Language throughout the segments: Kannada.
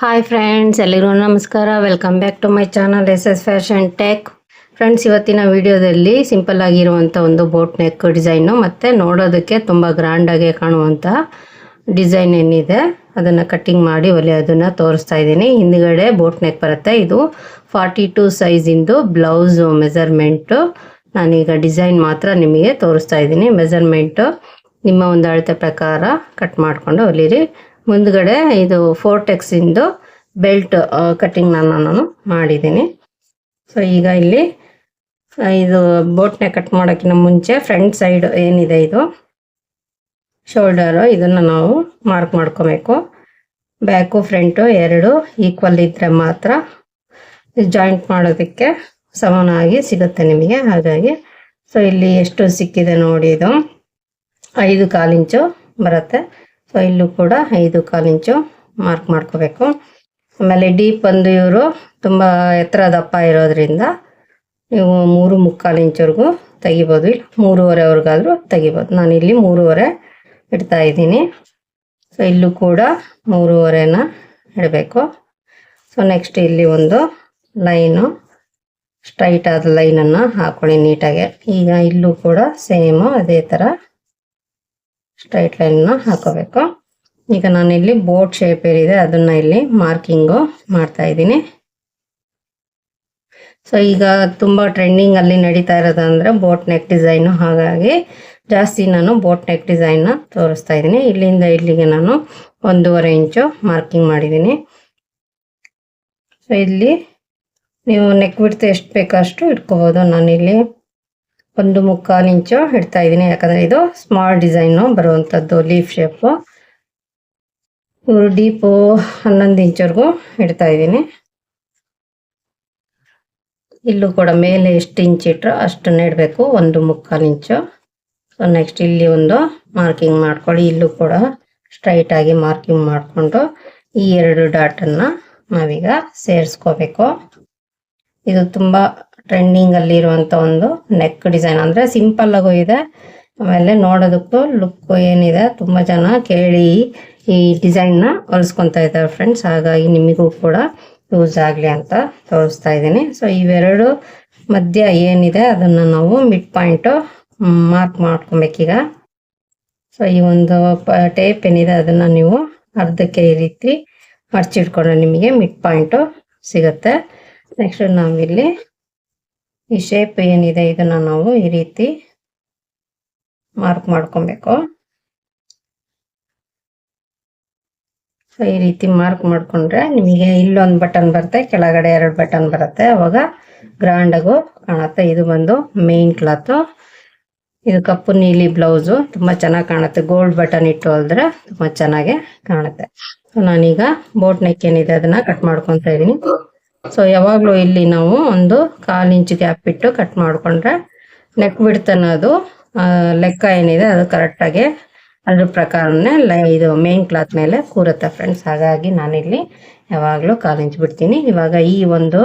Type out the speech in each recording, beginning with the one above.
ಹಾಯ್ ಫ್ರೆಂಡ್ಸ್ ಎಲ್ಲರೂ ನಮಸ್ಕಾರ. Welcome back to my channel S S fashion tech friends ಇವತ್ತಿನ ವಿಡಿಯೋದಲ್ಲಿ ಸಿಂಪಲ್ ಆಗಿರುವಂಥ ಒಂದು ಬೋಟ್ ನೆಕ್ ಡಿಸೈನು ಮತ್ತು ನೋಡೋದಕ್ಕೆ ತುಂಬ ಗ್ರ್ಯಾಂಡಾಗಿ ಕಾಣುವಂಥ ಡಿಸೈನ್ ಏನಿದೆ. ಅದನ್ನು ಕಟ್ಟಿಂಗ್ ಮಾಡಿ ಅದನ್ನು ತೋರಿಸ್ತಾ ಇದ್ದೀನಿ. ಹಿಂದ್ಗಡೆ ಬೋಟ್ ನೆಕ್ ಬರುತ್ತೆ. ಇದು ಫಾರ್ಟಿ ಟು ಸೈಜಿಂದು ಬ್ಲೌಸ್ ಮೆಸರ್ಮೆಂಟು ನಾನೀಗ ಡಿಸೈನ್ ಮಾತ್ರ ನಿಮಗೆ ತೋರಿಸ್ತಾ ಇದ್ದೀನಿ. ಮೆಸರ್ಮೆಂಟು ನಿಮ್ಮ ಒಂದು ಅಳತೆ ಪ್ರಕಾರ ಕಟ್ ಮಾಡಿಕೊಂಡು ಹೊಲಿರಿ ಮುಂದ್ಗಡೆ ಇದು ಫೋರ್ಟೆಕ್ಸಿಂದು ಬೆಲ್ಟ್ ಕಟ್ಟಿಂಗ್ ನಾನು ನಾನು ಮಾಡಿದ್ದೀನಿ. ಸೊ ಈಗ ಇಲ್ಲಿ ಇದು ಬೋಟ್ನ ಕಟ್ ಮಾಡೋಕ್ಕಿಂತ ಮುಂಚೆ ಫ್ರಂಟ್ ಸೈಡ್ ಏನಿದೆ ಇದು? ಶೋಲ್ಡರು ಇದನ್ನು ನಾವು ಮಾರ್ಕ್ ಮಾಡ್ಕೋಬೇಕು. ಬ್ಯಾಕು ಫ್ರಂಟು ಎರಡು ಈಕ್ವಲ್ ಇದ್ದರೆ ಮಾತ್ರ ಜಾಯಿಂಟ್ ಮಾಡೋದಕ್ಕೆ ಸಮನಾಗಿ ಸಿಗುತ್ತೆ ನಿಮಗೆ. ಹಾಗಾಗಿ ಸೊ ಇಲ್ಲಿ ಎಷ್ಟು ಸಿಕ್ಕಿದೆ ನೋಡಿ ಇದು. ಐದು ಕಾಲು ಇಂಚು ಬರುತ್ತೆ. ಸೊ ಇಲ್ಲೂ ಕೂಡ ಐದು ಕಾಲು ಇಂಚು ಮಾರ್ಕ್ ಮಾಡ್ಕೋಬೇಕು. ಆಮೇಲೆ ಡೀಪ್ ಒಂದು ಇವರು ತುಂಬ ಎತ್ತರ ದಪ್ಪ ಇರೋದ್ರಿಂದ ನೀವು ಮೂರು ಮುಕ್ಕಾಲು ಇಂಚವರೆಗೂ ತೆಗಿಬೋದು. ಇಲ್ಲ, ಮೂರುವರೆವರೆಗಾದರೂ ತೆಗಿಬೋದು. ನಾನು ಇಲ್ಲಿ ಮೂರುವರೆ ಇಡ್ತಾ ಇದ್ದೀನಿ. ಸೊ ಇಲ್ಲೂ ಕೂಡ ಮೂರುವರೆನ ಇಡಬೇಕು. ಸೊ ನೆಕ್ಸ್ಟ್ ಇಲ್ಲಿ ಒಂದು ಲೈನು ಸ್ಟ್ರೈಟ್ ಆದ ಲೈನನ್ನು ಹಾಕೊಳ್ಳಿ ನೀಟಾಗಿ. ಈಗ ಇಲ್ಲೂ ಕೂಡ ಸೇಮು ಅದೇ ಥರ ಸ್ಟ್ರೈಟ್ ಲೈನ್ನ ಹಾಕೋಬೇಕು. ಈಗ ನಾನಿಲ್ಲಿ ಬೋಟ್ ಶೇಪ್ ಏನಿದೆ ಅದನ್ನ ಇಲ್ಲಿ ಮಾರ್ಕಿಂಗು ಮಾಡ್ತಾ ಇದ್ದೀನಿ. ಸೊ ಈಗ ತುಂಬ ಟ್ರೆಂಡಿಂಗ್ ಅಲ್ಲಿ ನಡೀತಾ ಇರೋದಂದ್ರೆ ಬೋಟ್ ನೆಕ್ ಡಿಸೈನು ಹಾಗಾಗಿ ಜಾಸ್ತಿ ನಾನು ಬೋಟ್ ನೆಕ್ ಡಿಸೈನ್ನ ತೋರಿಸ್ತಾ ಇದ್ದೀನಿ. ಇಲ್ಲಿಂದ ಇಲ್ಲಿಗೆ ನಾನು ಒಂದೂವರೆ ಇಂಚು ಮಾರ್ಕಿಂಗ್ ಮಾಡಿದ್ದೀನಿ. ಸೊ ಇಲ್ಲಿ ನೀವು ನೆಕ್ ಬಿಡ್ತು ಎಷ್ಟು ಬೇಕೋ ಅಷ್ಟು ಇಟ್ಕೋಬೋದು. ನಾನಿಲ್ಲಿ ಒಂದು ಮುಕ್ಕಾಲು ಇಂಚು ಇಡ್ತಾ ಇದ್ದೀನಿ. ಯಾಕಂದರೆ ಇದು ಸ್ಮಾಲ್ ಡಿಸೈನು ಬರುವಂಥದ್ದು ಲೀಫ್ ಶೇಪು ಡೀಪು ಹನ್ನೊಂದು ಇಂಚವರೆಗೂ ಇಡ್ತಾ ಇದ್ದೀನಿ. ಇಲ್ಲೂ ಕೂಡ ಮೇಲೆ ಎಷ್ಟು ಇಂಚ್ ಇಟ್ಟರು ಅಷ್ಟು ಇಡಬೇಕು. ಒಂದು ಮುಕ್ಕಾಲು ಇಂಚು. ಸೊ ನೆಕ್ಸ್ಟ್ ಇಲ್ಲಿ ಒಂದು ಮಾರ್ಕಿಂಗ್ ಮಾಡ್ಕೊಳ್ಳಿ. ಇಲ್ಲೂ ಕೂಡ ಸ್ಟ್ರೈಟ್ ಆಗಿ ಮಾರ್ಕಿಂಗ್ ಮಾಡಿಕೊಂಡು ಈ ಎರಡು ಡಾಟನ್ನು ನಾವೀಗ ಸೇರಿಸ್ಕೋಬೇಕು. ಇದು ತುಂಬ ಟ್ರೆಂಡಿಂಗ್ ಅಲ್ಲಿ ಇರುವಂತ ಒಂದು ನೆಕ್ ಡಿಸೈನ್ ಅಂದ್ರೆ ಸಿಂಪಲ್ ಆಗು ಇದೆ. ಆಮೇಲೆ ನೋಡೋದಕ್ಕೂ ಲುಕ್ ಏನಿದೆ, ತುಂಬಾ ಜನ ಕೇಳಿ ಈ ಡಿಸೈನ್ನ ಹೊಲಿಸ್ಕೊಂತ ಇದ್ದಾರೆ ಫ್ರೆಂಡ್ಸ್ ಹಾಗಾಗಿ ನಿಮಗೂ ಕೂಡ ಯೂಸ್ ಆಗಲಿ ಅಂತ ತೋರಿಸ್ತಾ ಇದ್ದೀನಿ. ಸೊ ಇವೆರಡು ಮಧ್ಯ ಏನಿದೆ, ಅದನ್ನ ನಾವು ಮಿಡ್ ಪಾಯಿಂಟ್ ಮಾರ್ಕ್ ಮಾಡ್ಕೊಬೇಕೀಗ. ಸೊ ಈ ಒಂದು ಟೇಪ್ ಏನಿದೆ, ಅದನ್ನ ನೀವು ಅರ್ಧಕ್ಕೆ ಈ ರೀತಿ ಮಡ್ಚಿಟ್ಕೊಂಡ್ರೆ ನಿಮಗೆ ಮಿಡ್ ಪಾಯಿಂಟು ಸಿಗುತ್ತೆ. ನೆಕ್ಸ್ಟ್ ನಾವಿಲ್ಲಿ ಈ ಶೇಪ್ ಏನಿದೆ ಇದನ್ನು ನಾವು ಈ ರೀತಿ ಮಾರ್ಕ್ ಮಾಡ್ಕೊಬೇಕು. ಈ ರೀತಿ ಮಾರ್ಕ್ ಮಾಡ್ಕೊಂಡ್ರೆ ನಿಮಗೆ ಇಲ್ಲೊಂದು ಬಟನ್ ಬರುತ್ತೆ, ಕೆಳಗಡೆ ಎರಡು ಬಟನ್ ಬರುತ್ತೆ. ಅವಾಗ ಗ್ರ್ಯಾಂಡಾಗು ಕಾಣುತ್ತೆ. ಇದು ಬಂದು ಮೇನ್ ಕ್ಲಾತು ಇದು ಕಪ್ಪು ನೀಲಿ ಬ್ಲೌಸು ತುಂಬ ಚೆನ್ನಾಗಿ ಕಾಣುತ್ತೆ. ಗೋಲ್ಡ್ ಬಟನ್ ಇಟ್ಟು ಹೋದ್ರೆ ತುಂಬ ಚೆನ್ನಾಗಿ ಕಾಣುತ್ತೆ. ಸೊ ನಾನೀಗ ಬೋಟ್ ನೆಕ್ ಏನಿದೆ ಅದನ್ನ ಕಟ್ ಮಾಡ್ಕೊತಾ ಇದ್ದೀನಿ ಸೊ ಯಾವಾಗಲೂ ಇಲ್ಲಿ ನಾವು ಒಂದು ಕಾಲು ಇಂಚು ಗ್ಯಾಪ್ ಇಟ್ಟು ಕಟ್ ಮಾಡಿಕೊಂಡ್ರೆ ನೆಕ್ ಬಿಡ್ತ್ ಅನ್ನೋದು ಲೆಕ್ಕ ಏನಿದೆ ಅದು ಕರೆಕ್ಟಾಗಿ ಅದ್ರ ಪ್ರಕಾರನೇ ಇದು ಮೇನ್ ಕ್ಲಾತ್ ಮೇಲೆ ಕೂರುತ್ತೆ ಫ್ರೆಂಡ್ಸ್ ಹಾಗಾಗಿ ನಾನಿಲ್ಲಿ ಯಾವಾಗಲೂ ಕಾಲು ಇಂಚು ಬಿಡ್ತೀನಿ. ಇವಾಗ ಈ ಒಂದು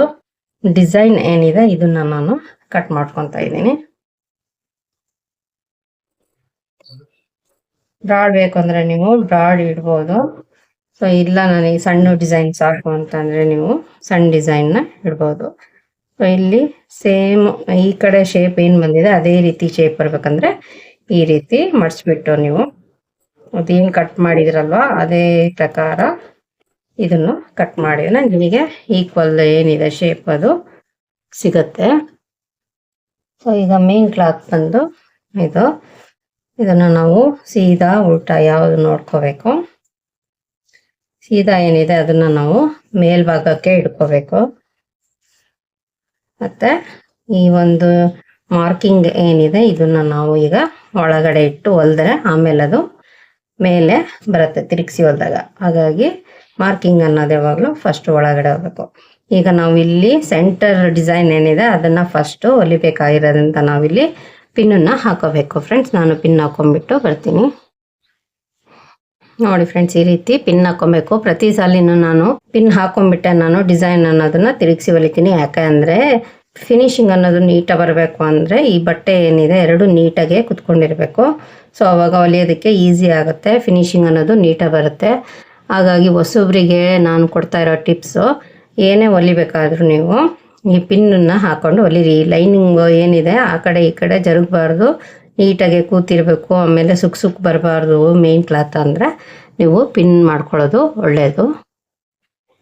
ಡಿಸೈನ್ ಏನಿದೆ, ಇದನ್ನ ನಾನು ಕಟ್ ಮಾಡ್ಕೊತಾ ಇದ್ದೀನಿ. ಬ್ರಾಡ್ ಬೇಕು ಅಂದ್ರೆ ನೀವು ಬ್ರಾಡ್ ಇಡ್ಬೋದು. ಸೊ ಇಲ್ಲ, ನನಗೆ ಸಣ್ಣ ಡಿಸೈನ್ ಸಾಕು ಅಂತಂದರೆ ನೀವು ಸಣ್ಣ ಡಿಸೈನ್ನ ಇಡ್ಬೋದು. ಸೊ ಇಲ್ಲಿ ಸೇಮ್ ಈ ಕಡೆ ಶೇಪ್ ಏನು ಬಂದಿದೆ, ಅದೇ ರೀತಿ ಶೇಪ್ ಬರ್ಬೇಕಂದ್ರೆ ಈ ರೀತಿ ಮಡಿಸ್ಬಿಟ್ಟು ನೀವು ಅದೇನು ಕಟ್ ಮಾಡಿದ್ರಲ್ವಾ, ಅದೇ ಪ್ರಕಾರ ಇದನ್ನು ಕಟ್ ಮಾಡಿದ್ರೆ ನಿಮಗೆ ಈಕ್ವಲ್ ಏನಿದೆ ಶೇಪ್ ಅದು ಸಿಗತ್ತೆ. ಸೊ ಈಗ ಮೇನ್ ಕ್ಲಾತ್ ಬಂದು ಇದು. ಇದನ್ನು ನಾವು ಸೀದಾ ಉಲ್ಟಾ ಯಾವುದು ನೋಡ್ಕೋಬೇಕು? ಸೀದಾ ಏನಿದೆ ಅದನ್ನ ನಾವು ಮೇಲ್ಭಾಗಕ್ಕೆ ಇಟ್ಕೋಬೇಕು ಮತ್ತೆ ಈ ಒಂದು ಮಾರ್ಕಿಂಗ್ ಏನಿದೆ ಇದನ್ನ ನಾವು ಈಗ ಒಳಗಡೆ ಇಟ್ಟು ಹೊಲ್ದ್ರೆ ಆಮೇಲೆ ಅದು ಮೇಲೆ ಬರುತ್ತೆ ತಿರುಗಿಸಿ ಹೊಲ್ದಾಗ. ಹಾಗಾಗಿ ಮಾರ್ಕಿಂಗ್ ಅನ್ನೋದು ಯಾವಾಗಲೂ ಫಸ್ಟ್ ಒಳಗಡೆ ಹೋಗ್ಬೇಕು. ಈಗ ನಾವು ಇಲ್ಲಿ ಸೆಂಟರ್ ಡಿಸೈನ್ ಏನಿದೆ ಅದನ್ನ ಫಸ್ಟ್ ಹೊಲಿಬೇಕಾಗಿರೋದಂತ ನಾವಿಲ್ಲಿ ಪಿನ್ನನ್ನ ಹಾಕೋಬೇಕು. ಫ್ರೆಂಡ್ಸ್ ನಾನು ಪಿನ್ ಹಾಕೊಂಡ್ಬಿಟ್ಟು ಬರ್ತೀನಿ. ನೋಡಿ ಫ್ರೆಂಡ್ಸ್ ಈ ರೀತಿ ಪಿನ್ ಹಾಕೊಬೇಕು. ಪ್ರತಿ ಸಾಲಿನೂ ನಾನು ಪಿನ್ ಹಾಕೊಂಡ್ಬಿಟ್ಟೆ ನಾನು ಡಿಸೈನ್ ಅನ್ನೋದನ್ನ ತಿರುಗಿಸಿ ಹೊಲಿತೀನಿ ಯಾಕಂದ್ರೆ ಫಿನಿಶಿಂಗ್ ಅನ್ನೋದು ನೀಟಾಗಿ ಬರಬೇಕು ಅಂದರೆ ಈ ಬಟ್ಟೆ ಏನಿದೆ ಎರಡು ನೀಟಾಗೆ ಕುತ್ಕೊಂಡಿರಬೇಕು. ಸೊ ಅವಾಗ ಹೊಲಿಯೋದಕ್ಕೆ ಈಸಿ ಆಗುತ್ತೆ. ಫಿನಿಶಿಂಗ್ ಅನ್ನೋದು ನೀಟಾಗಿ ಬರುತ್ತೆ. ಹಾಗಾಗಿ ಹೊಸೊಬ್ರಿಗೆ ನಾನು ಕೊಡ್ತಾ ಇರೋ ಟಿಪ್ಸು ಏನೇ ಹೊಲಿಬೇಕಾದ್ರೂ ನೀವು ಈ ಪಿನ್ನನ್ನು ಹಾಕ್ಕೊಂಡು ಹೊಲಿರಿ. ಲೈನಿಂಗ್ ಏನಿದೆ ಆ ಕಡೆ ಈ ಕಡೆ ಜರುಗಬಾರ್ದು. ನೀಟಾಗಿ ಕೂತಿರಬೇಕು, ಆಮೇಲೆ ಸುಕ್ ಸುಕ್ ಬರಬಾರ್ದು ಮೇನ್ ಕ್ಲಾತ್ ಅಂದರೆ ನೀವು ಪಿನ್ ಮಾಡ್ಕೊಳ್ಳೋದು ಒಳ್ಳೆಯದು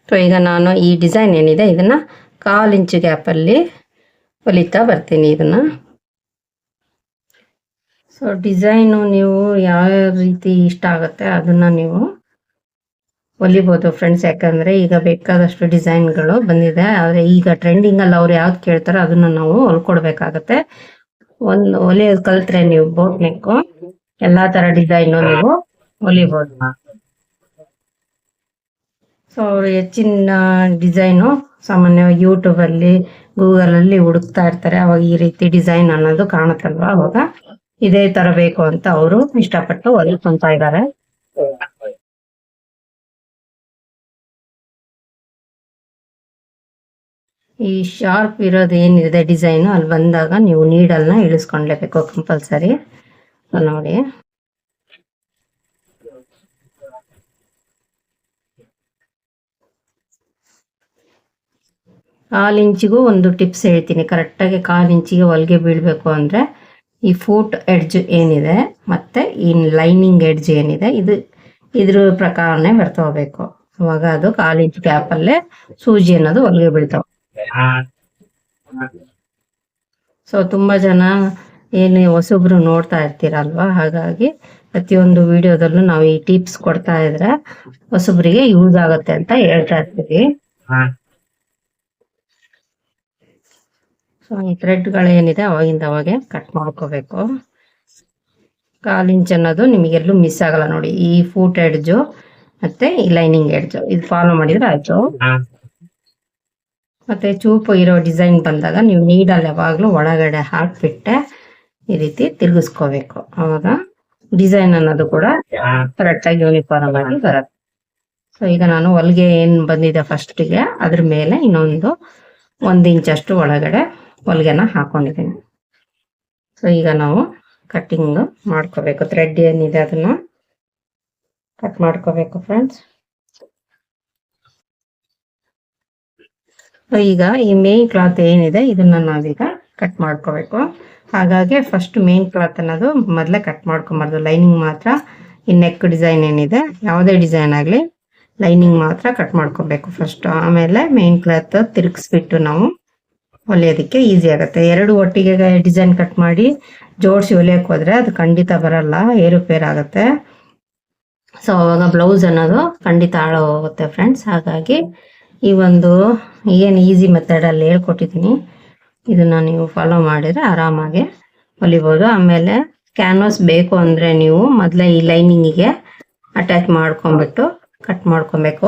ಸೊ ಈಗ ನಾನು ಈ ಡಿಸೈನ್ ಏನಿದೆ, ಇದನ್ನು ಕಾಲು ಇಂಚು ಗ್ಯಾಪಲ್ಲಿ ಹೊಲಿತಾ ಬರ್ತೀನಿ ಇದನ್ನು. ಸೊ ಡಿಸೈನು ನೀವು ಯಾವ ರೀತಿ ಇಷ್ಟ ಆಗುತ್ತೆ ಅದನ್ನು ನೀವು ಹೊಲಿಬೋದು ಫ್ರೆಂಡ್ಸ್ ಯಾಕಂದರೆ ಈಗ ಬೇಕಾದಷ್ಟು ಡಿಸೈನ್ಗಳು ಬಂದಿದೆ. ಆದರೆ ಈಗ ಟ್ರೆಂಡಿಂಗಲ್ಲಿ ಅವ್ರು ಯಾವ್ದು ಕೇಳ್ತಾರೋ ಅದನ್ನು ನಾವು ಹೊಲ್ಕೊಡ್ಬೇಕಾಗತ್ತೆ. ಒಂದು ಹೊಲಿಯೋದು ಕಲ್ತ್ರೆ ನೀವು ಬೋಟ್ ನೆಕ್ಕು ಎಲ್ಲಾ ತರ ಡಿಸೈನ್ ನೀವು ಹೊಲಿಬಹುದು ಸೊ ಅವರು ಹೆಚ್ಚಿನ ಡಿಸೈನು ಸಾಮಾನ್ಯವಾಗಿ ಯೂಟ್ಯೂಬ್ ಅಲ್ಲಿ ಗೂಗಲ್ ಅಲ್ಲಿ ಹುಡುಕ್ತಾ ಇರ್ತಾರೆ. ಅವಾಗ ಈ ರೀತಿ ಡಿಸೈನ್ ಅನ್ನೋದು ಕಾಣುತ್ತಲ್ವಾ ಅವಾಗ? ಇದೇ ತರ ಬೇಕು ಅಂತ ಅವರು ಇಷ್ಟಪಟ್ಟು ಹೊಲಿಕೊಂತ ಇದ್ದಾರೆ. ಈ ಶಾರ್ಪ್ ಇರೋದು ಏನಿದೆ ಡಿಸೈನು? ಅಲ್ಲಿ ಬಂದಾಗ ನೀವು ನೀಡಲ್ನ ಇಳಿಸ್ಕೊಂಡ್ಲೇಬೇಕು ಕಂಪಲ್ಸರಿ. ನೋಡಿ. ಕಾಲು ಇಂಚಿಗೂ ಒಂದು ಟಿಪ್ಸ್ ಹೇಳ್ತೀನಿ. ಕರೆಕ್ಟಾಗಿ ಕಾಲು ಇಂಚಿಗೆ ಹೊಲಿಗೆ ಬೀಳಬೇಕು ಅಂದರೆ ಈ ಫೂಟ್ ಎಡ್ಜ್ ಏನಿದೆ ಮತ್ತು ಈ ಲೈನಿಂಗ್ ಎಡ್ಜ್ ಏನಿದೆ ಇದು ಇದ್ರ ಪ್ರಕಾರನೇ ಬರ್ತಾ ಹೋಗ್ಬೇಕು. ಅವಾಗ ಅದು ಕಾಲು ಇಂಚ್ ಗ್ಯಾಪಲ್ಲೇ ಸೂಜಿ ಅನ್ನೋದು ಹೊಲಿಗೆ ಬೀಳ್ತಾವೆ. ಸೊ ತುಂಬಾ ಜನ ಏನು ಹೊಸಬ್ರು ನೋಡ್ತಾ ಇರ್ತೀರಲ್ವಾ? ಹಾಗಾಗಿ ಪ್ರತಿಯೊಂದು ವಿಡಿಯೋದಲ್ಲೂ ನಾವು ಈ ಟಿಪ್ಸ್ ಕೊಡ್ತಾ ಇದ್ರೆ ಹೊಸಬ್ರಿಗೆ ಯೂಸ್ ಆಗುತ್ತೆ ಅಂತ ಹೇಳ್ತಾ ಇರ್ತೀವಿ. ಸೊ ಈ ಥ್ರೆಡ್ಗಳೇನಿದೆ ಅವಾಗಿಂದ ಅವಾಗೆ ಕಟ್ ಮಾಡ್ಕೋಬೇಕು. ಕಾಲ್ ಇಂಚ್ ಅನ್ನೋದು ನಿಮಗೆಲ್ಲೂ ಮಿಸ್ ಆಗಲ್ಲ ನೋಡಿ. ಈ ಫೂಟ್ ಎಡ್ಜು ಮತ್ತೆ ಈ ಲೈನಿಂಗ್ ಎಡ್ಜು ಇದು ಫಾಲೋ ಮಾಡಿದ್ರೆ ಆಯ್ತು. ಮತ್ತೆ ಚೂಪು ಇರೋ ಡಿಸೈನ್ ಬಂದಾಗ ನೀವು ನೀಡಲ್ಲಿ ಯಾವಾಗಲೂ ಒಳಗಡೆ ಹಾಕಿಬಿಟ್ಟೆ ಈ ರೀತಿ ತಿರುಗಿಸ್ಕೋಬೇಕು. ಅವಾಗ ಡಿಸೈನ್ ಅನ್ನೋದು ಕೂಡ ಕರೆಕ್ಟಾಗಿ ಯೂನಿಫಾರ್ಮ್ ಆಗಿ ಬರುತ್ತೆ. ಸೊ ಈಗ ನಾನು ಹೊಲಿಗೆ ಏನು ಬಂದಿದೆ ಫಸ್ಟಿಗೆ, ಅದ್ರ ಮೇಲೆ ಇನ್ನೊಂದು ಒಂದು ಇಂಚಷ್ಟು ಒಳಗಡೆ ಹೊಲಿಗೆನ ಹಾಕೊಂಡಿದ್ದೀನಿ. ಸೊ ಈಗ ನಾವು ಕಟ್ಟಿಂಗ್ ಮಾಡ್ಕೋಬೇಕು. ಥ್ರೆಡ್ ಏನಿದೆ ಅದನ್ನ ಕಟ್ ಮಾಡ್ಕೋಬೇಕು ಫ್ರೆಂಡ್ಸ್ ಈಗ ಈ ಮೇನ್ ಕ್ಲಾತ್ ಏನಿದೆ, ಇದನ್ನ ನಾವೀಗ ಕಟ್ ಮಾಡ್ಕೋಬೇಕು. ಹಾಗಾಗಿ ಫಸ್ಟ್ ಮೇನ್ ಕ್ಲಾತ್ ಅನ್ನೋದು ಮೊದಲೇ ಕಟ್ ಮಾಡ್ಕೊಬಾರ್ದು. ಲೈನಿಂಗ್ ಮಾತ್ರ, ಈ ನೆಕ್ ಡಿಸೈನ್ ಏನಿದೆ, ಯಾವುದೇ ಡಿಸೈನ್ ಆಗಲಿ ಲೈನಿಂಗ್ ಮಾತ್ರ ಕಟ್ ಮಾಡ್ಕೋಬೇಕು ಫಸ್ಟ್ ಆಮೇಲೆ ಮೇನ್ ಕ್ಲಾತ್ ತಿರುಗಿಸ್ಬಿಟ್ಟು ನಾವು ಹೊಲಿಯೋದಕ್ಕೆ ಈಸಿ ಆಗುತ್ತೆ. ಎರಡು ಒಟ್ಟಿಗೆ ಡಿಸೈನ್ ಕಟ್ ಮಾಡಿ ಜೋಡಿಸಿ ಹೊಲಿಯಕ್ಕೆ ಹೋದ್ರೆ ಅದು ಖಂಡಿತ ಬರಲ್ಲ, ಏರುಪೇರು ಆಗುತ್ತೆ. ಸೊ ಅವಾಗ ಬ್ಲೌಸ್ ಅನ್ನೋದು ಖಂಡಿತ ಹಾಳು ಹೋಗುತ್ತೆ ಫ್ರೆಂಡ್ಸ್ ಹಾಗಾಗಿ ಈ ಒಂದು ಏನು ಈಸಿ ಮೆಥಡಲ್ಲಿ ಹೇಳ್ಕೊಟ್ಟಿದ್ದೀನಿ. ಇದನ್ನ ನೀವು ಫಾಲೋ ಮಾಡಿದ್ರೆ ಆರಾಮಾಗಿ ಹೊಲಿಬೋದು. ಆಮೇಲೆ ಕ್ಯಾನ್ವಾಸ್ ಬೇಕು ಅಂದರೆ ನೀವು ಮೊದಲೇ ಈ ಲೈನಿಂಗಿಗೆ ಅಟ್ಯಾಚ್ ಮಾಡ್ಕೊಂಬಿಟ್ಟು ಕಟ್ ಮಾಡ್ಕೊಬೇಕು.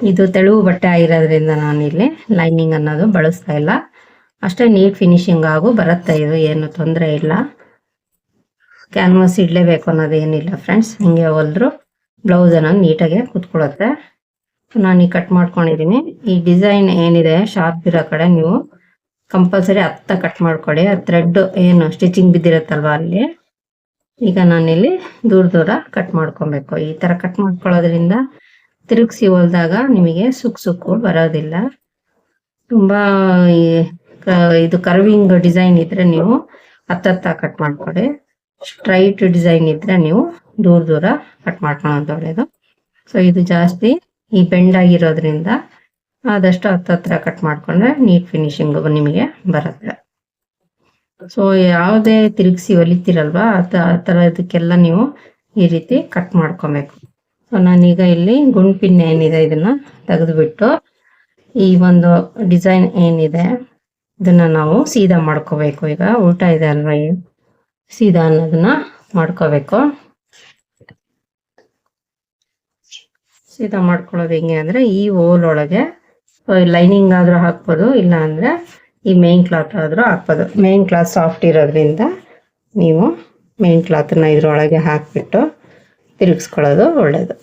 ಇದು ತೆಳುವು ಬಟ್ಟೆ ಆಗಿರೋದ್ರಿಂದ ನಾನಿಲ್ಲಿ ಲೈನಿಂಗ್ ಅನ್ನೋದು ಬಳಸ್ತಾ ಇಲ್ಲ. ಅಷ್ಟೇ ನೀಟ್ ಫಿನಿಶಿಂಗ್ ಆಗು ಬರುತ್ತೆ ಇದು, ಏನು ತೊಂದರೆ ಇಲ್ಲ. ಕ್ಯಾನ್ವಾಸ್ ಇಡಲೇಬೇಕು ಅನ್ನೋದು ಏನಿಲ್ಲ ಫ್ರೆಂಡ್ಸ್ ಹಿಂಗೆ ಹೊಲಿದ್ರು ಬ್ಲೌಸ್ ಅನ್ನೋದು ನೀಟಾಗೆ ಕುತ್ಕೊಳ್ಳುತ್ತೆ ನಾನು ಈ ಕಟ್ ಮಾಡ್ಕೊಂಡಿದ್ದೀನಿ ಈ ಡಿಸೈನ್ ಏನಿದೆ ಶಾರ್ಪ್ ಇರೋ ಕಡೆ ನೀವು ಕಂಪಲ್ಸರಿ ಹತ್ತ ಕಟ್ ಮಾಡ್ಕೊಳ್ಳಿ ಆ ಥ್ರೆಡ್ ಏನು ಸ್ಟಿಚಿಂಗ್ ಬಿದ್ದಿರತ್ತಲ್ವಾ ಅಲ್ಲಿ? ಈಗ ನಾನಿಲ್ಲಿ ದೂರ ದೂರ ಕಟ್ ಮಾಡ್ಕೊಬೇಕು. ಈ ಥರ ಕಟ್ ಮಾಡ್ಕೊಳ್ಳೋದ್ರಿಂದ ತಿರುಗಿಸಿ ಹೊಲ್ದಾಗ ನಿಮಗೆ ಸುಕ್ ಸುಕ್ಕು ಬರೋದಿಲ್ಲ. ತುಂಬ ಇದು ಕರ್ವಿಂಗ್ ಡಿಸೈನ್ ಇದ್ರೆ ನೀವು ಹತ್ತತ್ತ ಕಟ್ ಮಾಡ್ಕೊಳ್ಳಿ ಸ್ಟ್ರೈಟ್ ಡಿಸೈನ್ ಇದ್ರೆ ನೀವು ದೂರ ದೂರ ಕಟ್ ಮಾಡ್ಕೊಳ್ಳೋದು ಒಳ್ಳೇದು. ಸೊ ಇದು ಜಾಸ್ತಿ ಈ ಬೆಂಡ್ ಆಗಿರೋದ್ರಿಂದ ಆದಷ್ಟು ಹತ್ತತ್ರ ಕಟ್ ಮಾಡ್ಕೊಂಡ್ರೆ ನೀಟ್ ಫಿನಿಶಿಂಗ್ ನಿಮಗೆ ಬರುತ್ತೆ. ಸೊ ಯಾವುದೇ ತಿರುಗಿಸಿ ಹೊಲಿತೀರಲ್ವಾ ಆ ಥರದಕ್ಕೆಲ್ಲ ನೀವು ಈ ರೀತಿ ಕಟ್ ಮಾಡ್ಕೊಬೇಕು. ಸೊ ನಾನೀಗ ಇಲ್ಲಿ ಗುಂಡ್ಪಿನ್ ಏನಿದೆ ಇದನ್ನ ತೆಗೆದುಬಿಟ್ಟು ಈ ಒಂದು ಡಿಸೈನ್ ಏನಿದೆ, ಇದನ್ನ ನಾವು ಸೀದಾ ಮಾಡ್ಕೋಬೇಕು. ಈಗ ಊಟ ಇದೆ ಅಲ್ವಾ ಸೀದಾ ಅನ್ನೋದನ್ನ ಮಾಡ್ಕೋಬೇಕು. ಸೀದಾ ಮಾಡ್ಕೊಳ್ಳೋದು ಹೆಂಗೆ ಅಂದ್ರೆ ಈ ಹೋಲ್ ಒಳಗೆ ಲೈನಿಂಗ್ ಆದ್ರೂ ಹಾಕ್ಬೋದು, ಇಲ್ಲ ಅಂದರೆ ಈ ಮೇನ್ ಕ್ಲಾತ್ ಆದ್ರೂ ಹಾಕ್ಬೋದು. ಮೇನ್ ಕ್ಲಾತ್ ಸಾಫ್ಟ್ ಇರೋದ್ರಿಂದ ನೀವು ಮೇನ್ ಕ್ಲಾತನ್ನು ಇದರೊಳಗೆ ಹಾಕ್ಬಿಟ್ಟು ತಿರುಗಿಸ್ಕೊಳ್ಳೋದು ಒಳ್ಳೇದು.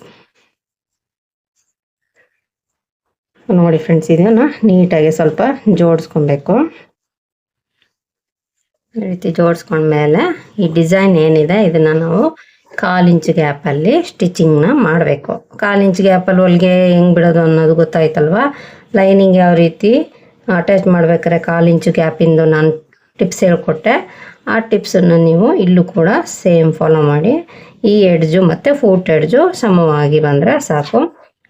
ನೋಡಿ ಫ್ರೆಂಡ್ಸ್ ಇದನ್ನ ನೀಟಾಗಿ ಸ್ವಲ್ಪ ಜೋಡಿಸ್ಕೊಬೇಕು. ಈ ರೀತಿ ಜೋಡಿಸ್ಕೊಂಡ್ಮೇಲೆ ಈ ಡಿಸೈನ್ ಏನಿದೆ, ಇದನ್ನ ನಾವು ಕಾಲು ಇಂಚು ಗ್ಯಾಪಲ್ಲಿ ಸ್ಟಿಚಿಂಗ್ನ ಮಾಡಬೇಕು. ಕಾಲು ಗ್ಯಾಪ್ ಗ್ಯಾಪಲ್ಲಿ ಹೊಲಿಗೆ ಹೆಂಗೆ ಬಿಡೋದು ಅನ್ನೋದು ಗೊತ್ತಾಯ್ತಲ್ವಾ? ಲೈನಿಂಗ್ ಯಾವ ರೀತಿ ಅಟ್ಯಾಚ್ ಮಾಡ್ಬೇಕಾದ್ರೆ ಕಾಲು ಇಂಚು ಗ್ಯಾಪಿಂದು ನಾನು ಟಿಪ್ಸ್ ಹೇಳ್ಕೊಟ್ಟೆ. ಆ ಟಿಪ್ಸನ್ನು ನೀವು ಇಲ್ಲೂ ಕೂಡ ಸೇಮ್ ಫಾಲೋ ಮಾಡಿ. ಈ ಎಡ್ಜು ಮತ್ತು ಫೂಟ್ ಎಡ್ಜು ಸಮವಾಗಿ ಬಂದರೆ ಸಾಕು.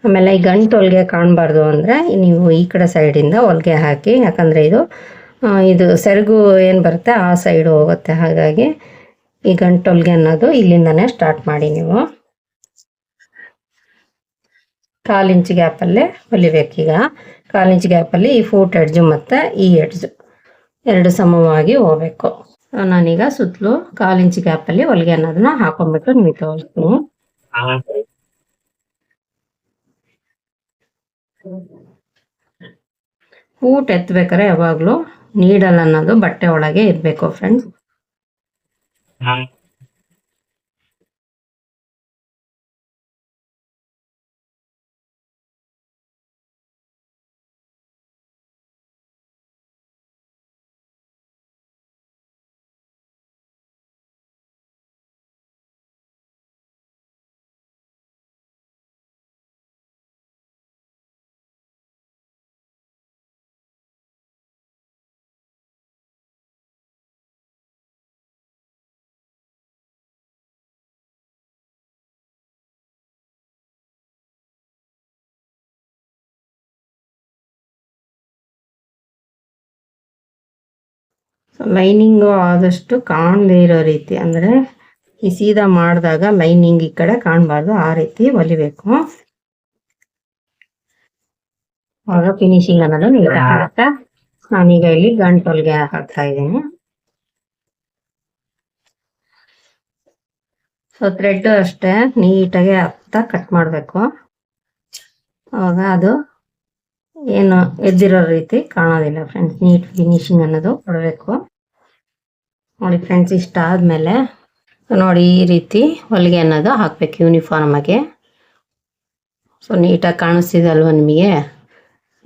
ಆಮೇಲೆ ಈ ಗಂಟು ಹೊಲಿಗೆ ಕಾಣಬಾರ್ದು ಅಂದರೆ ನೀವು ಈ ಕಡೆ ಸೈಡಿಂದ ಹೊಲಿಗೆ ಹಾಕಿ, ಯಾಕಂದರೆ ಇದು ಇದು ಸೆರಗು ಏನು ಬರುತ್ತೆ ಆ ಸೈಡು ಹೋಗುತ್ತೆ ಹಾಗಾಗಿ. ಈ ಗಂಟೊಲ್ಗೆ ಅನ್ನೋದು ಇಲ್ಲಿಂದನೇ ಸ್ಟಾರ್ಟ್ ಮಾಡಿ ನೀವು. ಕಾಲು ಇಂಚ್ ಗ್ಯಾಪಲ್ಲೇ ಹೊಲಿಬೇಕೀಗ ಕಾಲು ಇಂಚ್ ಗ್ಯಾಪಲ್ಲಿ ಈ ಫೂಟ್ ಎಡ್ಜು ಮತ್ತು ಈ ಎಡ್ಜು ಎರಡು ಸಮವಾಗಿ ಹೋಗ್ಬೇಕು. ನಾನೀಗ ಸುತ್ತಲೂ ಕಾಲು ಇಂಚ್ ಗ್ಯಾಪಲ್ಲಿ ಹೊಲಿಗೆ ಅನ್ನೋದನ್ನ ಹಾಕೊಂಡ್ಬಿಟ್ಟು ನಿಮಗೆ ತೋರಿಸ್ತೀನಿ. ಫೂಟ್ ಎತ್ತಬೇಕಾರೆ ಯಾವಾಗಲೂ ನೀಡಲ್ ಅನ್ನೋದು ಬಟ್ಟೆ ಒಳಗೆ ಇರಬೇಕು ಫ್ರೆಂಡ್ಸ್ ಸೊ ಲೈನಿಂಗು ಆದಷ್ಟು ಕಾಣದೇ ಇರೋ ರೀತಿ ಅಂದರೆ ಈ ಸೀದಾ ಮಾಡಿದಾಗ ಲೈನಿಂಗ್ ಈ ಕಡೆ ಕಾಣಬಾರ್ದು ಆ ರೀತಿ ಹೊಲಿಬೇಕು. ಆಗ ಫಿನಿಶಿಂಗ್ ಅನ್ನೋದು ನೀಟ್ ಆಗುತ್ತೆ ನಾನೀಗ ಇಲ್ಲಿ ಗಂಟು ಹೊಲಿಗೆ ಹಾಕ್ತಾ ಇದ್ದೀನಿ. ಸೊ ಥ್ರೆಡ್ ಅಷ್ಟೇ ನೀಟಾಗಿ ಹತ್ತ ಕಟ್ ಮಾಡಬೇಕು. ಆವಾಗ ಅದು ಏನು ಎದ್ದಿರೋ ರೀತಿ ಕಾಣೋದಿಲ್ಲ ಫ್ರೆಂಡ್ಸ್ ನೀಟ್ ಫಿನಿಶಿಂಗ್ ಅನ್ನೋದು ಕೊಡಬೇಕು. ನೋಡಿ ಫ್ರೆಂಡ್ಸ್ ಇಷ್ಟ ಆದಮೇಲೆ ನೋಡಿ ಈ ರೀತಿ ಹೊಲಿಗೆ ಅನ್ನೋದು ಹಾಕ್ಬೇಕು ಯೂನಿಫಾರ್ಮ್ ಆಗಿ. ಸೊ ನೀಟಾಗಿ ಕಾಣಿಸ್ತಿದೆ ಅಲ್ವಾ ನಿಮಗೆ?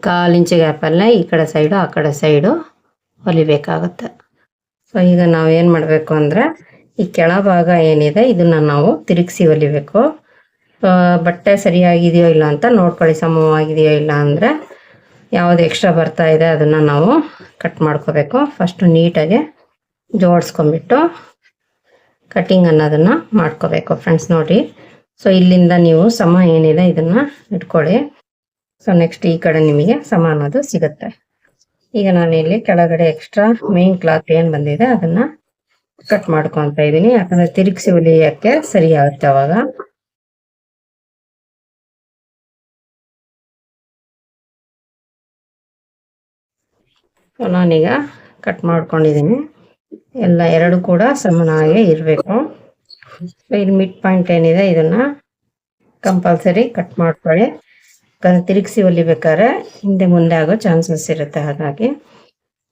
ಕಾಲು ಇಂಚು ಗ್ಯಾಪಲ್ಲೇ ಈ ಕಡೆ ಸೈಡು ಆ ಕಡೆ ಸೈಡು ಹೊಲಿಬೇಕಾಗತ್ತೆ. ಸೊ ಈಗ ನಾವು ಏನು ಮಾಡಬೇಕು ಅಂದರೆ ಈ ಕೆಳಭಾಗ ಏನಿದೆ, ಇದನ್ನು ನಾವು ತಿರುಗಿಸಿ ಹೊಲಿಬೇಕು. ಬಟ್ಟೆ ಸರಿಯಾಗಿದೆಯೋ ಇಲ್ಲ ಅಂತ ನೋಡ್ಕೊಳ್ಳಿ, ಸಮವಾಗಿದೆಯೋ ಇಲ್ಲ ಅಂದರೆ ಯಾವುದು ಎಕ್ಸ್ಟ್ರಾ ಬರ್ತಾ ಇದೆ ಅದನ್ನು ನಾವು ಕಟ್ ಮಾಡ್ಕೋಬೇಕು. ಫಸ್ಟು ನೀಟಾಗಿ ಜೋಡಿಸ್ಕೊಂಬಿಟ್ಟು ಕಟ್ಟಿಂಗ್ ಅನ್ನೋದನ್ನು ಮಾಡ್ಕೋಬೇಕು ಫ್ರೆಂಡ್ಸ್ ನೋಡಿ. ಸೊ ಇಲ್ಲಿಂದ ನೀವು ಸಮ ಏನಿದೆ ಇದನ್ನು ಇಟ್ಕೊಳ್ಳಿ. ಸೊ ನೆಕ್ಸ್ಟ್ ಈ ಕಡೆ ನಿಮಗೆ ಸಮ ಅನ್ನೋದು ಸಿಗುತ್ತೆ. ಈಗ ನಾನು ಇಲ್ಲಿ ಕೆಳಗಡೆ ಎಕ್ಸ್ಟ್ರಾ ಮೇನ್ ಕ್ಲಾತ್ ಏನು ಬಂದಿದೆ ಅದನ್ನು ಕಟ್ ಮಾಡ್ಕೊತ ಇದ್ದೀನಿ. ಯಾಕಂದರೆ ತಿರುಗಿಸಿ ಹೊಲಿಯೋಕ್ಕೆ ಸರಿ ಆಗುತ್ತೆ ಅವಾಗ. ಸೊ ನಾನೀಗ ಕಟ್ ಮಾಡ್ಕೊಂಡಿದ್ದೀನಿ. ಎಲ್ಲ ಎರಡು ಕೂಡ ಸಮನಾಗಿ ಇರಬೇಕು. ಇಲ್ಲಿ ಮಿಡ್ ಪಾಯಿಂಟ್ ಏನಿದೆ, ಇದನ್ನು ಕಂಪಲ್ಸರಿ ಕಟ್ ಮಾಡ್ಕೊಳ್ಳಿ. ಯಾಕಂದ್ರೆ ತಿರುಗಿಸಿ ಹೊಲಿಬೇಕಾದ್ರೆ ಹಿಂದೆ ಮುಂದೆ ಆಗೋ ಚಾನ್ಸಸ್ ಇರುತ್ತೆ ಹಾಗಾಗಿ.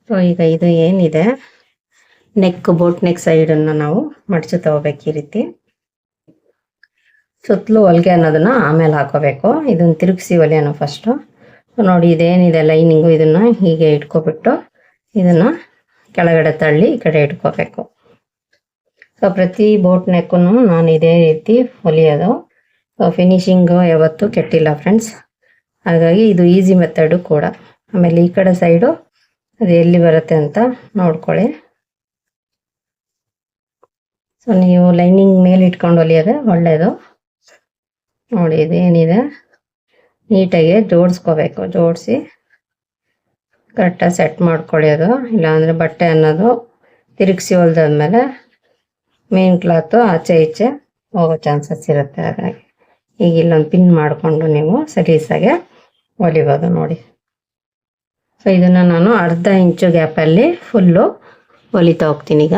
ಸೊ ಈಗ ಇದು ಏನಿದೆ? ನೆಕ್ ಬೋಟ್ ನೆಕ್ ಸೈಡನ್ನು ನಾವು ಮಡಚು ತಗೋಬೇಕು ಈ ರೀತಿ. ಸುತ್ತಲೂ ಹೊಲಿಗೆ ಅನ್ನೋದನ್ನ ಆಮೇಲೆ ಹಾಕೋಬೇಕು. ಇದನ್ನು ತಿರುಗಿಸಿ ಹೊಲಿಯೋಣ ಫಸ್ಟು ನೋಡಿ ಇದೇನಿದೆ ಲೈನಿಂಗು ಇದನ್ನ ಹೀಗೆ ಇಟ್ಕೊಬಿಟ್ಟು ಇದನ್ನ ಕೆಳಗಡೆ ತಳ್ಳಿ ಈ ಕಡೆ ಇಟ್ಕೋಬೇಕು. ಸೊ ಪ್ರತಿ ಬೋಟ್ ನೆಕ್ಕೂ ನಾನು ಇದೇ ರೀತಿ ಹೊಲಿಯೋದು. ಸೊ ಫಿನಿಶಿಂಗು ಯಾವತ್ತೂ ಕೆಟ್ಟಿಲ್ಲ ಫ್ರೆಂಡ್ಸ್ ಹಾಗಾಗಿ ಇದು ಈಸಿ ಮೆಥಡು ಕೂಡ. ಆಮೇಲೆ ಈ ಕಡೆ ಸೈಡು ಅದು ಎಲ್ಲಿ ಬರುತ್ತೆ ಅಂತ ನೋಡ್ಕೊಳ್ಳಿ. ಸೊ ನೀವು ಲೈನಿಂಗ್ ಮೇಲೆ ಇಟ್ಕೊಂಡು ಹೊಲಿಯೋದೆ ಒಳ್ಳೆಯದು ನೋಡಿ ಇದೇನಿದೆ. ನೀಟಾಗಿ ಜೋಡಿಸ್ಕೋಬೇಕು, ಜೋಡಿಸಿ ಕರೆಕ್ಟಾಗಿ ಸೆಟ್ ಮಾಡ್ಕೊಳ್ಳಿ ಅದು ಇಲ್ಲಾಂದರೆ ಬಟ್ಟೆ ಅನ್ನೋದು ತಿರುಗಿಸಿ ಹೊಲ್ದಾದ್ಮೇಲೆ ಮೇನ್ ಕ್ಲಾತು ಆಚೆ ಈಚೆ ಹೋಗೋ ಚಾನ್ಸಸ್ ಇರುತ್ತೆ ಹಾಗಾಗಿ. ಈಗ ಇಲ್ಲೊಂದು ಪಿನ್ ಮಾಡಿಕೊಂಡು ನೀವು ಸಲೀಸಾಗೆ ಹೊಲಿಬೋದು ನೋಡಿ. ಸೊ ಇದನ್ನು ನಾನು ಅರ್ಧ ಇಂಚು ಗ್ಯಾಪಲ್ಲಿ ಫುಲ್ಲು ಹೊಲಿತಾ ಹೋಗ್ತೀನಿ ಈಗ.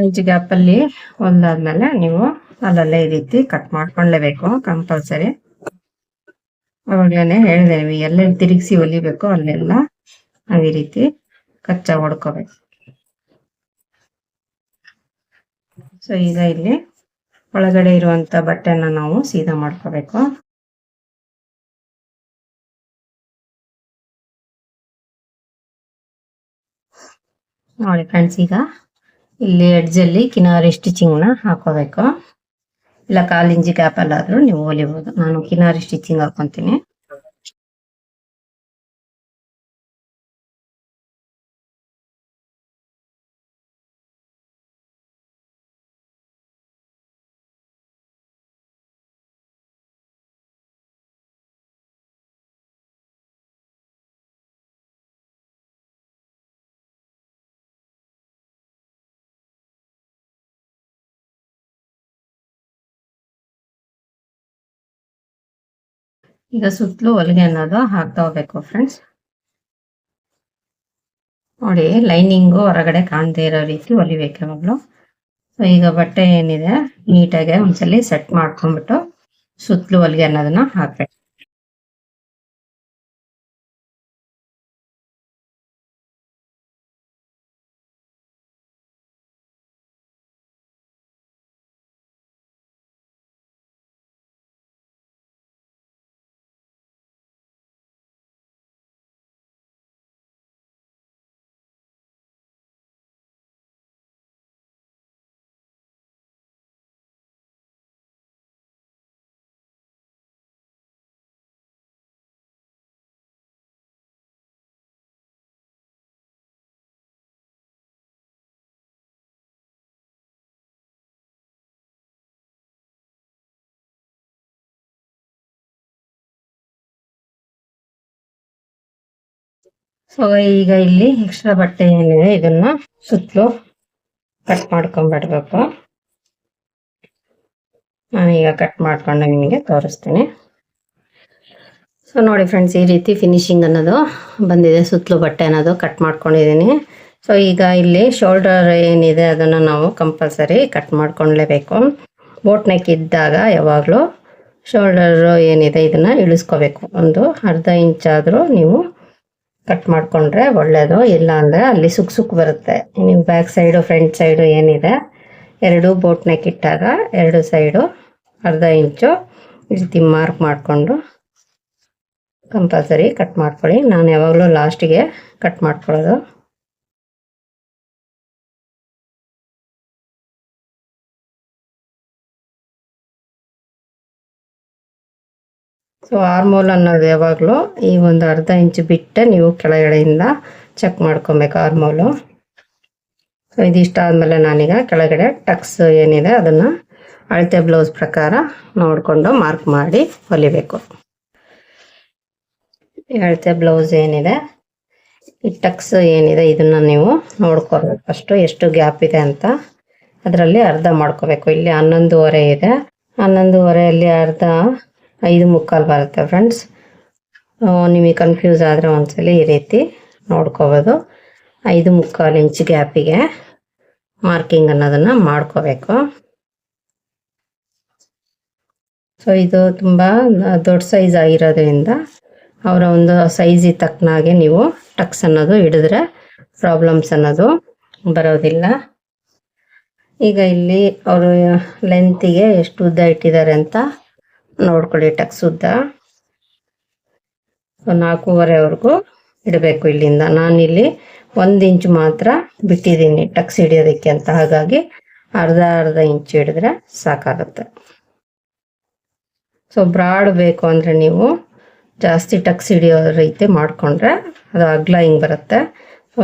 ಇಂಚು ಗ್ಯಾಪಲ್ಲಿ ಒಂದಾದ್ಮೇಲೆ ನೀವು ಅಲ್ಲಲ್ಲೇ ಈ ರೀತಿ ಕಟ್ ಮಾಡ್ಕೊಳ್ಳೇಬೇಕು ಕಂಪಲ್ಸರಿ ಅವಾಗ್ಲೇನೆ ಹೇಳಿದೆ ನೀವು ಎಲ್ಲೆಲ್ಲಿ ತಿರುಗಿಸಿ ಹೊಲಿಬೇಕು ಅಲ್ಲೆಲ್ಲ ಅದೇ ರೀತಿ ಕಚ್ಚಾ ಹೊಡ್ಕೋಬೇಕು. ಸೊ ಈಗ ಇಲ್ಲಿ ಒಳಗಡೆ ಇರುವಂತ ಬಟ್ಟೆನ ನಾವು ಸೀದಾ ಮಾಡ್ಕೋಬೇಕು. ನೋಡಿ ಫ್ರೆಂಡ್ಸ್ ಈಗ ಇಲ್ಲಿ ಎಡ್ಜಲ್ಲಿ ಕಿನಾರಿ ಸ್ಟಿಚಿಂಗ್ನ ಹಾಕೋಬೇಕು ಇಲ್ಲ ಕಾಲು ಇಂಚಿ ಗ್ಯಾಪಲ್ಲಾದರೂ ನೀವು ಹೊಲಿಬೋದು ನಾನು ಕಿನಾರಿ ಸ್ಟಿಚಿಂಗ್ ಹಾಕೊತೀನಿ ಈಗ ಸುತ್ತಲೂ ಹೊಲಿಗೆ ಅನ್ನೋದು ಹಾಕ್ತಾ ಹೋಗ್ಬೇಕು ಫ್ರೆಂಡ್ಸ್ ನೋಡಿ ಲೈನಿಂಗು ಹೊರಗಡೆ ಕಾಣದೇ ಇರೋ ರೀತಿ ಹೊಲಿಬೇಕು ಯಾವಾಗಲೂ ಸೊ ಈಗ ಬಟ್ಟೆ ಏನಿದೆ, ನೀಟಾಗಿ ಒಂದ್ಸಲಿ ಸೆಟ್ ಮಾಡ್ಕೊಂಡ್ಬಿಟ್ಟು ಸುತ್ತಲೂ ಹೊಲಿಗೆ ಅನ್ನೋದನ್ನ ಹಾಕ್ಬೇಕು. ಸೊ ಈಗ ಇಲ್ಲಿ ಎಕ್ಸ್ಟ್ರಾ ಬಟ್ಟೆ ಏನಿದೆ, ಇದನ್ನ ಸುತ್ತಲೂ ಕಟ್ ಮಾಡ್ಕೊಂಡ್ಬಿಡ್ಬೇಕು ನಾನೀಗ ಕಟ್ ಮಾಡ್ಕೊಂಡು ನಿಮಗೆ ತೋರಿಸ್ತೀನಿ. ಸೊ ನೋಡಿ ಫ್ರೆಂಡ್ಸ್ ಈ ರೀತಿ ಫಿನಿಶಿಂಗ್ ಅನ್ನೋದು ಬಂದಿದೆ, ಸುತ್ತಲೂ ಬಟ್ಟೆ ಅನ್ನೋದು ಕಟ್ ಮಾಡ್ಕೊಂಡಿದ್ದೀನಿ. ಸೊ ಈಗ ಇಲ್ಲಿ ಶೋಲ್ಡರ್ ಏನಿದೆ, ಅದನ್ನು ನಾವು ಕಂಪಲ್ಸರಿ ಕಟ್ ಮಾಡ್ಕೊಳ್ಲೇಬೇಕು ಬೋಟ್ ನೆಕ್ ಇದ್ದಾಗ ಯಾವಾಗಲೂ ಶೋಲ್ಡರು ಏನಿದೆ, ಇದನ್ನು ಇಳಿಸ್ಕೋಬೇಕು. ಒಂದು ಅರ್ಧ ಇಂಚಾದರೂ ನೀವು ಕಟ್ ಮಾಡಿಕೊಂಡ್ರೆ ಒಳ್ಳೆಯದು ಇಲ್ಲ ಅಂದರೆ ಅಲ್ಲಿ ಸುಕ್ ಸುಕ್ ಬರುತ್ತೆ. ನಿಮ್ಮ ಬ್ಯಾಕ್ ಸೈಡು ಫ್ರಂಟ್ ಸೈಡು ಏನಿದೆ, ಎರಡು ಬೋಟ್ ನೆಕ್ ಇಟ್ಟಾಗ ಎರಡು ಸೈಡು ಅರ್ಧ ಇಂಚು ಈ ರೀತಿ ಮಾರ್ಕ್ ಮಾಡಿಕೊಂಡು ಕಂಪಲ್ಸರಿ ಕಟ್ ಮಾಡ್ಕೊಳ್ಳಿ. ನಾನು ಯಾವಾಗಲೂ ಲಾಸ್ಟಿಗೆ ಕಟ್ ಮಾಡ್ಕೊಳ್ಳೋದು. ಸೊ ಆರ್ಮೋಲ್ ಅನ್ನೋದು ಯಾವಾಗಲೂ ಈ ಒಂದು ಅರ್ಧ ಇಂಚು ಬಿಟ್ಟೆ ನೀವು ಕೆಳಗಡೆಯಿಂದ ಚೆಕ್ ಮಾಡ್ಕೊಬೇಕು ಆರ್ಮೋಲು ಸೊ ಇದಿಷ್ಟ ಆದಮೇಲೆ ನಾನೀಗ ಕೆಳಗಡೆ ಟಕ್ಸ್ ಏನಿದೆ ಅದನ್ನು ಅಳತೆ ಬ್ಲೌಸ್ ಪ್ರಕಾರ ನೋಡಿಕೊಂಡು ಮಾರ್ಕ್ ಮಾಡಿ ಹೊಲಿಬೇಕು. ಅಳತೆ ಬ್ಲೌಸ್ ಏನಿದೆ, ಈ ಟಕ್ಸ್ ಏನಿದೆ ಇದನ್ನು ನೀವು ನೋಡ್ಕೋಬೇಕು ಅಷ್ಟು ಎಷ್ಟು ಗ್ಯಾಪ್ ಇದೆ ಅಂತ. ಅದರಲ್ಲಿ ಅರ್ಧ ಮಾಡ್ಕೋಬೇಕು. ಇಲ್ಲಿ ಹನ್ನೊಂದುವರೆ ಇದೆ. ಹನ್ನೊಂದುವರೆಯಲ್ಲಿ ಅರ್ಧ ಐದು ಮುಕ್ಕಾಲು ಬರುತ್ತೆ ಫ್ರೆಂಡ್ಸ್ ನಿಮಗೆ ಕನ್ಫ್ಯೂಸ್ ಆದರೆ ಒಂದ್ಸಲಿ ಈ ರೀತಿ ನೋಡ್ಕೋಬೋದು. ಐದು ಮುಕ್ಕಾಲು ಇಂಚ್ ಗ್ಯಾಪಿಗೆ ಮಾರ್ಕಿಂಗ್ ಅನ್ನೋದನ್ನು ಮಾಡ್ಕೋಬೇಕು. ಸೊ ಇದು ತುಂಬ ದೊಡ್ಡ ಸೈಜ್ ಆಗಿರೋದ್ರಿಂದ ಅವರ ಒಂದು ಸೈಜಿಗೆ ತಕ್ಕನಾಗೆ ನೀವು ಟಕ್ಸ್ ಅನ್ನೋದು ಹಿಡಿದ್ರೆ ಪ್ರಾಬ್ಲಮ್ಸ್ ಅನ್ನೋದು ಬರೋದಿಲ್ಲ. ಈಗ ಇಲ್ಲಿ ಅವರು ಲೆಂತಿಗೆ ಎಷ್ಟು ಉದ್ದ ಇಟ್ಟಿದ್ದಾರೆ ಅಂತ ನೋಡ್ಕೊಳ್ಳಿ ಟಕ್ ಸುದ್ದ. ನಾಲ್ಕೂವರೆವರೆಗೂ ಇಡಬೇಕು ಇಲ್ಲಿಂದ. ನಾನಿಲ್ಲಿ ಒಂದು ಇಂಚು ಮಾತ್ರ ಬಿಟ್ಟಿದ್ದೀನಿ ಟಕ್ಸ್ ಹಿಡಿಯೋದಕ್ಕೆ ಅಂತ. ಹಾಗಾಗಿ ಅರ್ಧ ಅರ್ಧ ಇಂಚು ಹಿಡಿದ್ರೆ ಸಾಕಾಗುತ್ತೆ. ಸೊ, ಬ್ರಾಡ್ ಬೇಕು ಅಂದರೆ ನೀವು ಜಾಸ್ತಿ ಟಕ್ಸ್ ಹಿಡಿಯೋ ರೀತಿ ಮಾಡಿಕೊಂಡ್ರೆ ಅದು ಅಗ್ಲ ಹಿಂಗೆ ಬರುತ್ತೆ.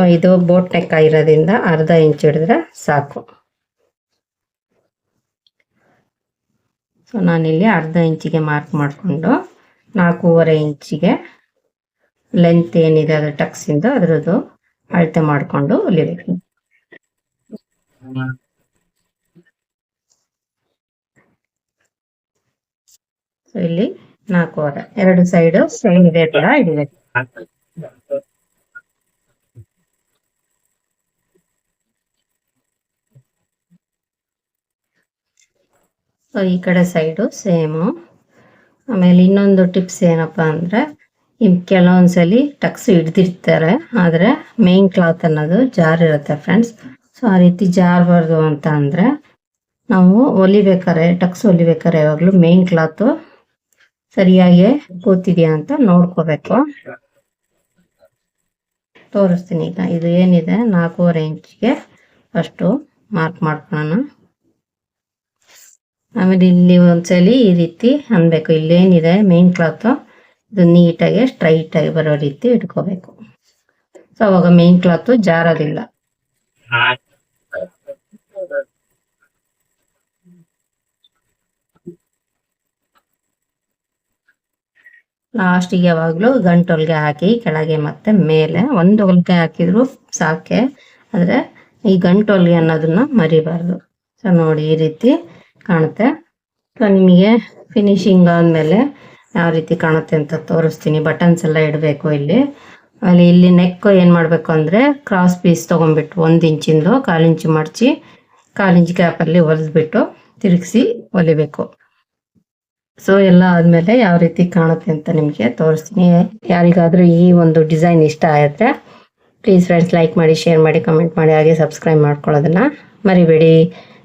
ಇದು ಬೋಟ್ ನೆಕ್ ಆಗಿರೋದ್ರಿಂದ ಅರ್ಧ ಇಂಚು ಹಿಡಿದ್ರೆ ಸಾಕು. ಸೊ ನಾನಿಲ್ಲಿ ಅರ್ಧ ಇಂಚಿಗೆ ಮಾರ್ಕ್ ಮಾಡಿಕೊಂಡು ನಾಲ್ಕೂವರೆ ಇಂಚಿಗೆ ಲೆಂತ್ ಏನಿದೆ ಅದು ಟಕ್ಸಿಂದ ಅದರದ್ದು ಅಳತೆ ಮಾಡಿಕೊಂಡು ಹೊಲಿಬೇಕು. ಇಲ್ಲಿ ನಾಲ್ಕೂವರೆ. ಎರಡು ಸೈಡು ಸೇಮ್ ಇದೆ ತರ ಹಿಡಿಬೇಕು ಈ ಕಡೆ ಸೈಡು ಸೇಮು ಆಮೇಲೆ ಇನ್ನೊಂದು ಟಿಪ್ಸ್ ಏನಪ್ಪ ಅಂದರೆ ಇಮ್ ಕೆಲವೊಂದ್ಸಲಿ ಟಕ್ಸ್ ಹಿಡ್ದಿರ್ತಾರೆ, ಆದರೆ ಮೇನ್ ಕ್ಲಾತ್ ಅನ್ನೋದು ಜಾರಿರುತ್ತೆ ಫ್ರೆಂಡ್ಸ್ ಸೊ ಆ ರೀತಿ ಜಾರಬಾರ್ದು ಅಂತ ಅಂದರೆ, ನಾವು ಹೊಲಿಬೇಕಾರೆ ಟಕ್ಸ್ ಹೊಲಿಬೇಕಾರೆ ಯಾವಾಗಲೂ ಮೇನ್ ಕ್ಲಾತು ಸರಿಯಾಗಿ ಕೂತಿದ್ಯಾ ಅಂತ ನೋಡ್ಕೋಬೇಕು. ತೋರಿಸ್ತೀನಿ ಈಗ, ಇದು ಏನಿದೆ, ನಾಲ್ಕೂವರೆ ಇಂಚ್ಗೆ ಅಷ್ಟು ಮಾರ್ಕ್ ಮಾಡ್ಕೊಳ್ಳೋಣ. ಆಮೇಲೆ ಇಲ್ಲಿ ಒಂದ್ಸಲಿ ಈ ರೀತಿ ಅನ್ಬೇಕು. ಇಲ್ಲೇನಿದೆ ಮೇನ್ ಕ್ಲಾತು ಇದು ನೀಟಾಗಿ ಸ್ಟ್ರೈಟ್ ಆಗಿ ಬರೋ ರೀತಿ ಇಟ್ಕೋಬೇಕು. ಸೊ ಅವಾಗ ಮೇನ್ ಕ್ಲಾತು ಜಾರೋದಿಲ್ಲ. ಲಾಸ್ಟಿಗೆ ಯಾವಾಗಲೂ ಗಂಟು ಹೊಲಿಗೆ ಹಾಕಿ, ಕೆಳಗೆ ಮತ್ತೆ ಮೇಲೆ. ಒಂದು ಹೊಲಿಗೆ ಹಾಕಿದ್ರು ಸಾಕೆ. ಆದರೆ ಈ ಗಂಟು ಹೊಲಿಗೆ ಅನ್ನೋದನ್ನ ಮರಿಬಾರ್ದು. ಸೊ ನೋಡಿ ಈ ರೀತಿ ಕಾಣುತ್ತೆ. ಸೊ ನಿಮಗೆ ಫಿನಿಶಿಂಗ್ ಆದಮೇಲೆ ಯಾವ ರೀತಿ ಕಾಣುತ್ತೆ ಅಂತ ತೋರಿಸ್ತೀನಿ. ಬಟನ್ಸ್ ಎಲ್ಲ ಇಡಬೇಕು ಇಲ್ಲಿ. ಅಲ್ಲಿ ಇಲ್ಲಿ ನೆಕ್ ಏನು ಮಾಡಬೇಕು ಅಂದರೆ ಕ್ರಾಸ್ ಪೀಸ್ ತೊಗೊಂಡ್ಬಿಟ್ಟು ಒಂದು ಇಂಚಿಂದು ಕಾಲಿಂಚು ಇಂಚು ಮಡಚಿ, ಕಾಲು ಇಂಚ್ ಗ್ಯಾಪಲ್ಲಿ ಹೊಲಿದ್ಬಿಟ್ಟು ತಿರುಗಿಸಿ ಹೊಲಿಬೇಕು ಸೊ ಎಲ್ಲ ಆದಮೇಲೆ ಯಾವ ರೀತಿ ಕಾಣುತ್ತೆ ಅಂತ ನಿಮಗೆ ತೋರಿಸ್ತೀನಿ. ಯಾರಿಗಾದರೂ ಈ ಒಂದು ಡಿಸೈನ್ ಇಷ್ಟ ಆದರೆ ಪ್ಲೀಸ್ ಫ್ರೆಂಡ್ಸ್ ಲೈಕ್ ಮಾಡಿ ಶೇರ್ ಮಾಡಿ ಕಮೆಂಟ್ ಮಾಡಿ, ಹಾಗೆ ಸಬ್ಸ್ಕ್ರೈಬ್ ಮಾಡ್ಕೊಳ್ಳೋದನ್ನು ಮರಿಬೇಡಿ.